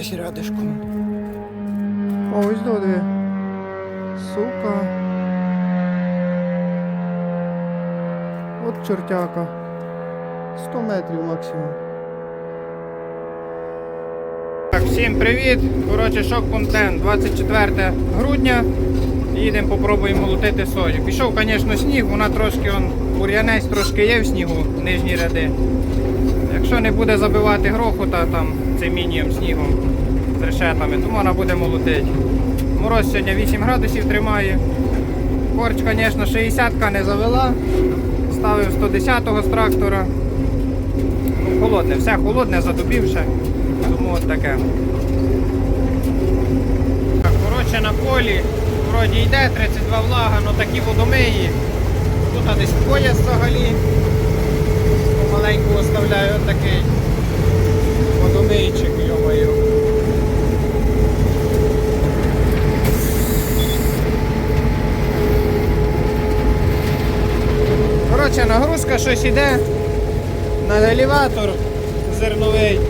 десь рядишком. О, ось до. Сука. От чортяка. 100 метрів максимум. Так, всім привіт! Коротше, шок контент. 24 грудня. Їдемо, попробуємо молотити сою. Пішов, звісно, сніг, вона трошки он, бур'янець трошки є в снігу, нижні ряди. Якщо не буде забивати грохота там цим мінієм снігом з решетами, то можна буде молотити. Мороз сьогодні 8 градусів тримає. Корч, звісно, 60-ка не завела. Ставив 110-го з трактора. Ну, холодне, все холодне, задубівше. Тому от таке. Так, коротше на полі вроді йде 32 влага, але такі водомиї. Тут десь пояс взагалі. Помаленьку оставляю от такий водомийчик, йомаю. Коротше, нагрузка щось іде на елеватор зерновий.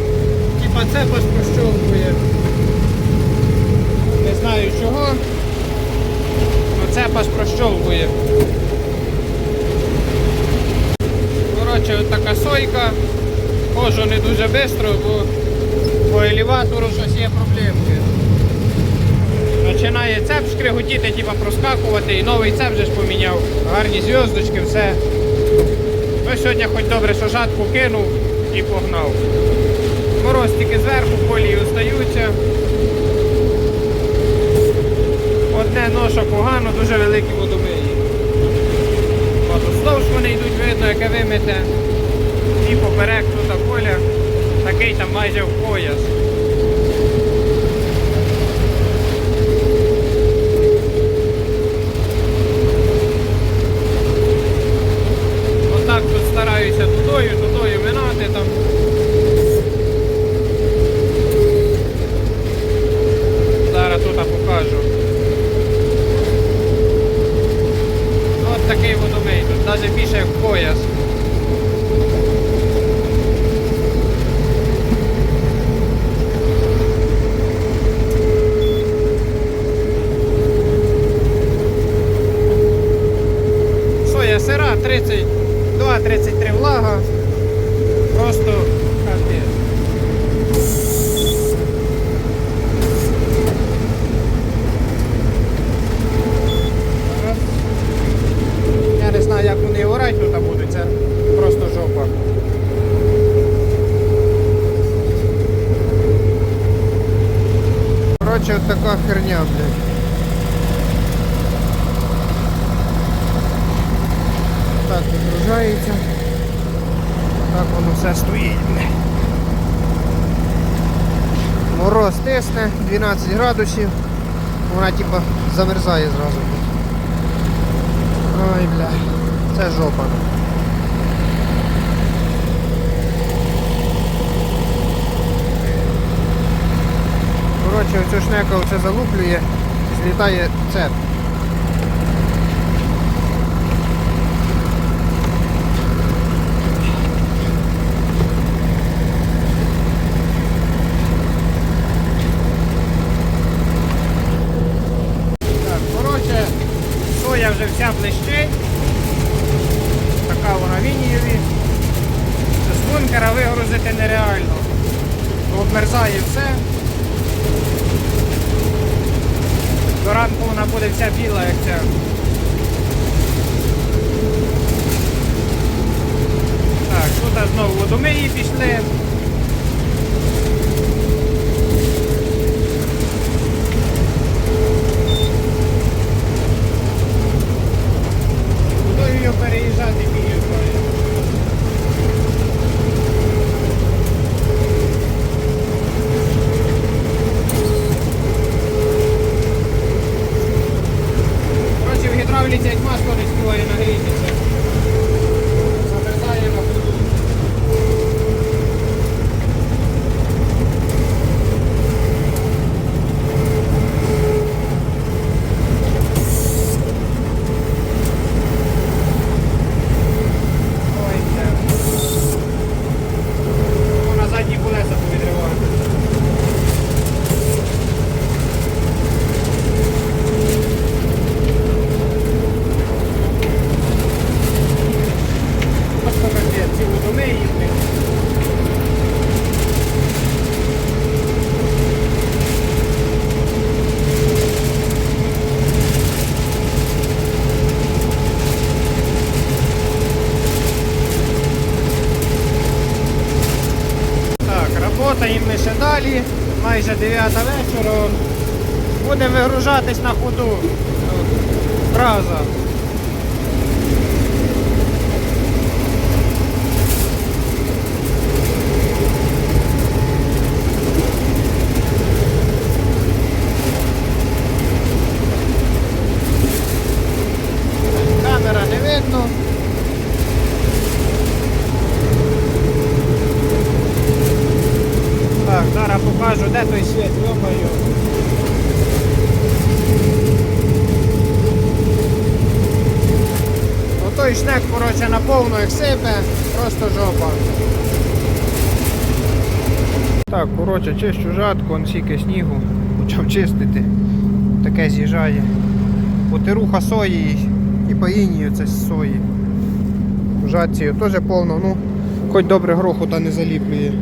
Типа це пощолкує. Не знаю чого. Це пас прощолкує. Коротше, от сойка. Хожу не дуже швидко, бо по елеватору щось є проблемки. Починає цеп шкриготіти, типа проскакувати, і новий цеп вже ж поміняв. Гарні зв'язочки, все. Ну сьогодні хоч добре, що жатку кинув і погнав. Мороз тільки зверху, полі остаються. Одне ноша погано, дуже великі водомиї. Вздовж вони йдуть, видно, яке вимите. І поперек тут поля. Такий там майже в пояс. Отак тут стараюся тудою, тудою минати там. Зараз тут покажу. От такий водомий, тут навіть більше як пояс. Соя сира 32-33 влага. Просто капець. Я не знаю, як вони орать тут будуть, це просто жопа. Коротше, от така херня, блядь. Так, відгружається. Так воно все стоїть. Мороз тисне, 12 градусів. Вона типа замерзає зразу. Ой, бля, це жопа. Коротше, оцю шнека оце залуплює, злітає цеп. Так, коротше, соя вже вся блищить. Така вона вінієві. З бункера вигрузити нереально. Обмерзає все. До ранку вона буде вся біла, як ця. Так, тут знову водомиї пішли. Yliseksi maskoniskuojina hiisissä. Майже 9 вечора. Будемо вигружатись на ходу. Фраза. Камера не видно. Так, зараз покажу, де той світ, йомаю. Отой шнек, коротше, наповну як сипе, просто жопа. Так, коротше, чищу жатку, он стільки снігу, почав чистити. Таке з'їжджає. Потеруха сої і поїнію це з сої. Жатці теж повно, ну, хоч добре гроху та не заліплює.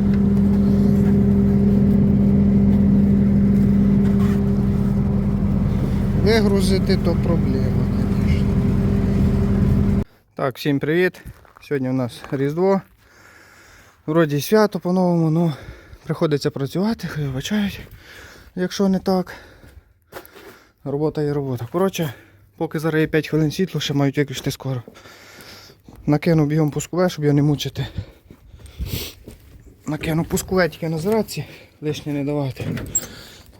Вигрузити то проблема. Так, всім привіт. Сьогодні у нас Різдво. Вроді свято по-новому, ну приходиться працювати, хай вибачають, якщо не так. Робота є робота. Коротше, поки зараз є 5 хвилин світло, ще мають виключити скоро. Накину бігом пускове, щоб його не мучити. Накину пускове тільки на зраці, лишнє не давати.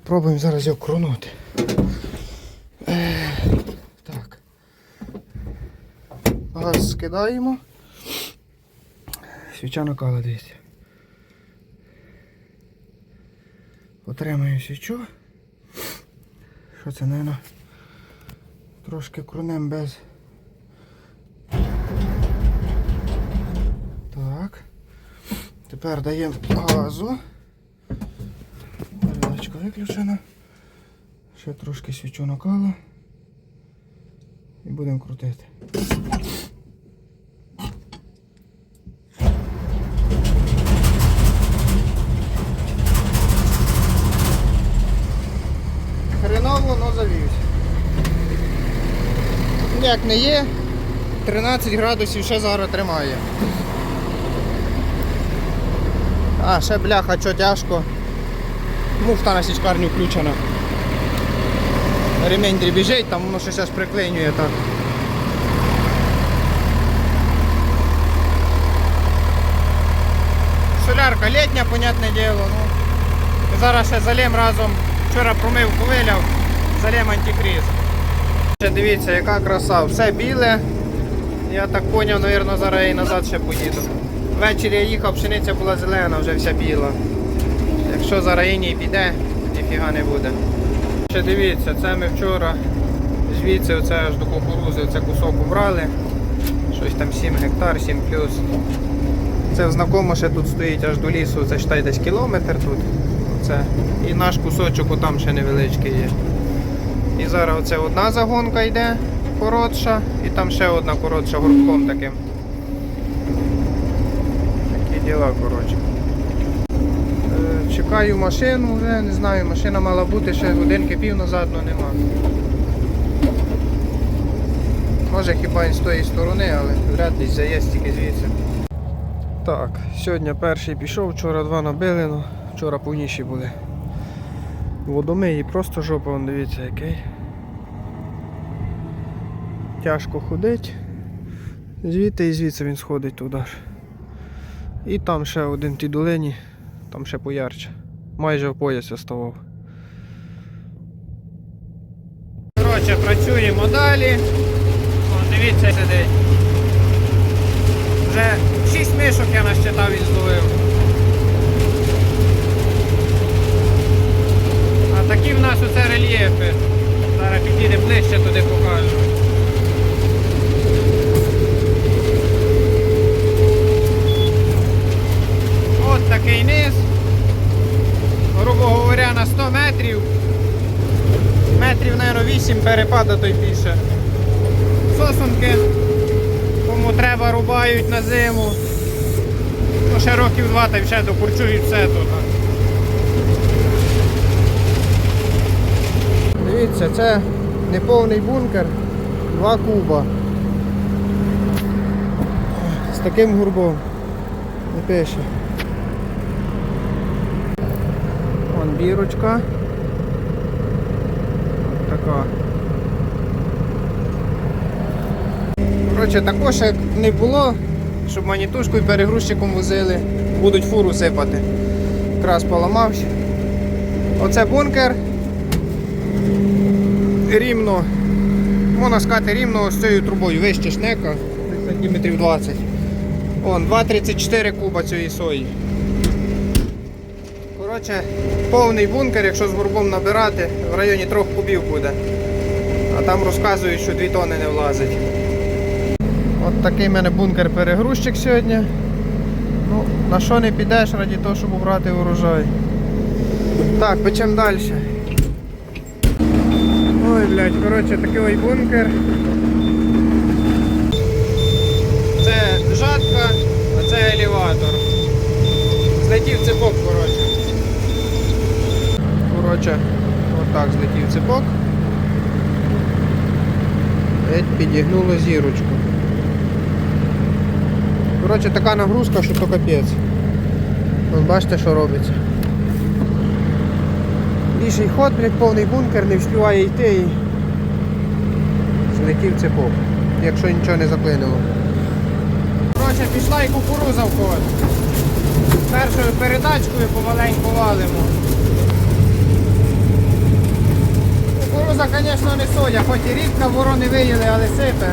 Попробуємо зараз його кронути. Скидаємо. Свіча накала дивіться. Отримаю свічу. Що це, наверное, трошки крунем без. Так. Тепер даємо газу. Передачка виключена. Ще трошки свічу накала. І будемо крутити. Як не є, 13 градусів ще зараз тримає. А, ще бляха, що тяжко. Муфта на січкарню включена. Ремень дрібіжить, там воно ще зараз приклинює так. Солярка літня, понятне діло. Ну. Зараз ще залем разом. Вчора промив, повиляв, залем антифріз. Дивіться, яка краса, все біле. Я так зрозумів, мабуть, зараз і назад ще поїду. Ввечері я їхав, пшениця була зелена, вже вся біла. Якщо зараз іній піде, ніфіга не буде. Ще дивіться, це ми вчора звідси оце аж до кукурузи оце кусок убрали. Щось там 7 гектар, 7 плюс. Це знакомо ще тут стоїть аж до лісу, це считай десь кілометр тут. Оце. І наш кусочок отам ще невеличкий є. І зараз оце одна загонка йде коротша, і там ще одна коротша гуртком таким. Такі діла, коротше. Е, Чекаю машину вже, не знаю, машина мала бути ще годинки пів назад, але нема. Може хіба і з тої сторони, але вряд ли заїзд тільки звідси. Так, сьогодні перший пішов, вчора два набили, ну, вчора повніші були. Водомий просто жопа, вон дивіться який. Тяжко ходить. Звідти і звідси він сходить туди. І там ще один в тій долині, там ще поярче. Майже в пояс оставав. Коротше, працюємо далі. О, дивіться, сидить. Вже 6 мишок я насчитав і зловив. А такі в нас оце рельєфи. Зараз підійде ближче туди покажу. От такий низ. Грубо говоря, на 100 метрів. Метрів, мабуть, 8 перепада той більше. Сосунки. Кому треба, рубають на зиму. Ну, ще років два та й ще докурчують все тут. Дивіться, це неповний бункер, два куба. З таким гурбом. Не пише. Вон бірочка. Така. Коротше, також як не було, щоб манітушку і перегрузчиком возили, будуть фуру сипати. Якраз поламався. Оце бункер. Рівно. Можна сказати, рівно з цією трубою вище шнека, сантиметрів 20. Вон, 2,34 куба цієї сої. Коротше, повний бункер, якщо з горбом набирати, в районі 3 кубів буде. А там розказують, що 2 тони не влазить. От такий в мене бункер-перегрузчик сьогодні. Ну, на що не підеш раді того, щоб убрати урожай. Так, печемо далі. Ой, блядь, коротше, такий ой бункер. Це жатка, а це елеватор. Злетів цепок, коротше. Коротше, отак злетів цепок. Геть підігнуло зірочку. Коротше, така нагрузка, що то капець. Вон бачите, що робиться. Більший ход, блядь, повний бункер, не вспіває йти і злетів цепок, якщо нічого не заклинило. Коротше, пішла і кукуруза в ход. Першою передачкою помаленьку валимо. Кукуруза, звісно, не соня, хоч і рідка ворони виїли, але сипе.